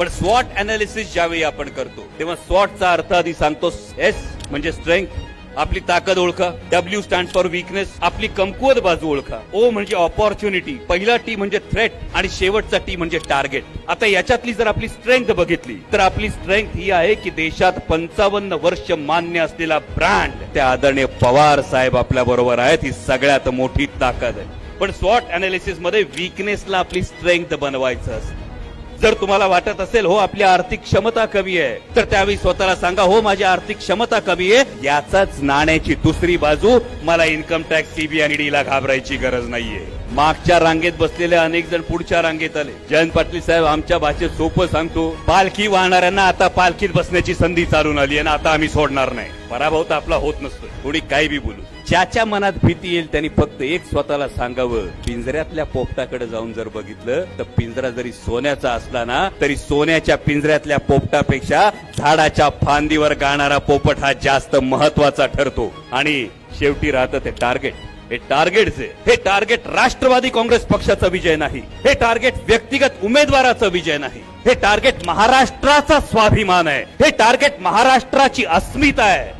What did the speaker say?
पण स्वॉट अनालिसिस ज्यावेळी आपण करतो तेव्हा स्वॉटचा अर्थ आधी सांगतो एस म्हणजे स्ट्रेंथ आपली ताकद ओळखा. डब्ल्यू स्टँड फॉर विकनेस आपली कमकुवत बाजू ओळखा. ओ म्हणजे ऑपॉर्च्युनिटी पहिला टी म्हणजे थ्रेट आणि शेवटचा टी म्हणजे टार्गेट आता याच्यातली जर आपली स्ट्रेंथ बघितली तर आपली स्ट्रेंथ ही आहे की देशात पंचावन्न वर्ष मान्य असलेला ब्रँड त्या आदरणीय पवार साहेब आपल्या बरोबर आहेत. ही सगळ्यात मोठी ताकद आहे. पण स्वॉट अनालिसिसमध्ये विकनेसला आपली स्ट्रेंथ बनवायचं असतं. जर तुम्हाला वाटत असेल हो आपली आर्थिक क्षमता कमी आहे तर त्यावेळी स्वतःला सांगा हो माझी आर्थिक क्षमता कमी आहे याचाच नाण्याची दुसरी बाजू मला इन्कम टॅक्स सीबीआय आणि डी ला घाबरायची गरज नाहीये. मागच्या रांगेत बसलेले अनेक जण पुढच्या रांगेत आले. जयंत पाटील साहेब आमच्या भाषेत सोपं सांगतो पालखी वाहणाऱ्यांना आता पालखीत बसण्याची संधी चालून आली आणि आता आम्ही सोडणार नाही. पराभव तर आपला होत नसतो. थोडी काही बी बोलू. ज्याच्या मनात भीती येईल त्यांनी फक्त एक स्वतःला सांगावं पिंजऱ्यातल्या पोपटाकडे जाऊन जर बघितलं तर पिंजरा जरी सोन्याचा असला ना तरी सोन्याच्या पिंजऱ्यातल्या पोपटापेक्षा झाडाच्या फांदीवर गाणारा पोपट हा जास्त महत्त्वाचा ठरतो. आणि शेवटी राहतं ते टार्गेट. हे टार्गेटचे हे टार्गेट राष्ट्रवादी काँग्रेस पक्षाचा विजय नाही. हे टार्गेट व्यक्तिगत उमेदवाराचा विजय नाही. हे टार्गेट महाराष्ट्राचा स्वाभिमान आहे. हे टार्गेट महाराष्ट्राची अस्मिता आहे.